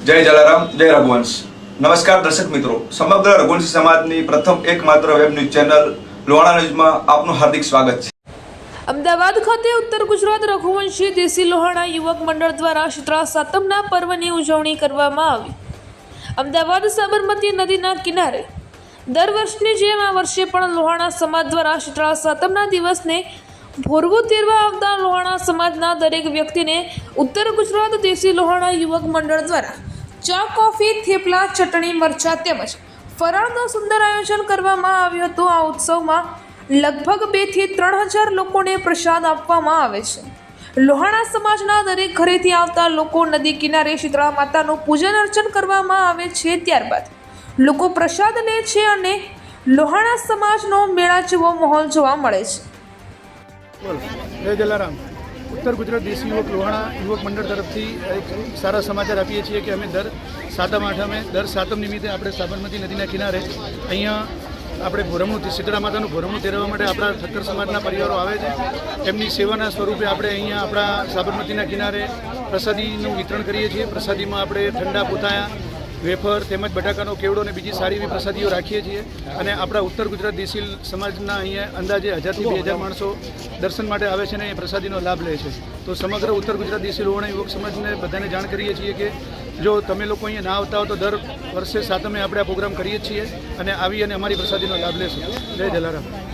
જય જલારામ, જય રઘુવંશ. નમસ્કાર દર્શક મિત્રો. સમગ્ર રઘુવંશી સમાજની પ્રથમ એકમાત્ર વેબ ન્યૂઝ ચેનલ લોહાણા ન્યૂઝમાં આપનું હાર્દિક સ્વાગત છે. અમદાવાદ ખાતે ઉત્તર ગુજરાત રઘુવંશી દેશી લોહાણા યુવક મંડળ દ્વારા શીતળા સાતમના પર્વની ઉજવણી કરવામાં આવી. અમદાવાદ સાબરમતી નદીના કિનારે દર વર્ષની જેમ આ વર્ષે પણ લોહાણા સમાજ દ્વારા શીતળા સાતમના દિવસને ભોરવું તેરવા આવતા લોહાણા સમાજના દરેક વ્યક્તિને ઉત્તર ગુજરાત દેશી લોહાણા યુવક મંડળ દ્વારા ચા કોફી, થેપલા, ચટણી, મરચા તેમજ ફરાળનું સુંદર આયોજન કરવામાં આવ્યું હતું. આ ઉત્સવમાં લગભગ બેથી ત્રણ હજાર લોકોને પ્રસાદ આપવામાં આવે છે. લોહાણા સમાજના દરેક ઘરેથી આવતા લોકો નદી કિનારે શીતળા માતાનું પૂજન અર્ચન કરવામાં આવે છે. ત્યારબાદ લોકો પ્રસાદ લે છે અને લોહાણા સમાજનો મેળા જેવો માહોલ જોવા મળે છે. જલારામ. ઉત્તર ગુજરાત દેશી યુવક લોહાણા યુવક મંડળ તરફથી એક સારા સમાચાર આપીએ છીએ કે અમે દર સાતમ આઠમે, દર સાતમ નિમિત્તે આપણે સાબરમતી નદીના કિનારે અહીંયા આપણે ભોરમણું શીતળા માતાનું ભોરમણું તેરવા માટે આપણા ઠક્કર સમાજના પરિવારો આવે છે. એમની સેવાના સ્વરૂપે આપણે અહીંયા આપણા સાબરમતીના કિનારે પ્રસાદીનું વિતરણ કરીએ છીએ. પ્રસાદીમાં આપણે ઠંડા પોતાયા વેફર તેમજ બટાકાનો કેવડો અને બીજી સારી એવી પ્રસાદીઓ રાખીએ છીએ. અને આપણા ઉત્તર ગુજરાત દેશી સમાજના અહીંયા અંદાજે હજારથી બે હજાર માણસો દર્શન માટે આવે છે અને એ પ્રસાદીનો લાભ લે છે. તો સમગ્ર ઉત્તર ગુજરાત દેશી લોહાણા યુવક સમાજને બધાને જાણ કરીએ છીએ કે જો તમે લોકો અહીંયા ના આવતા હો તો દર વર્ષે સાતમે આપણે આ પ્રોગ્રામ કરીએ છીએ અને આવી અને અમારી પ્રસાદીનો લાભ લેશું. જય જલારામ.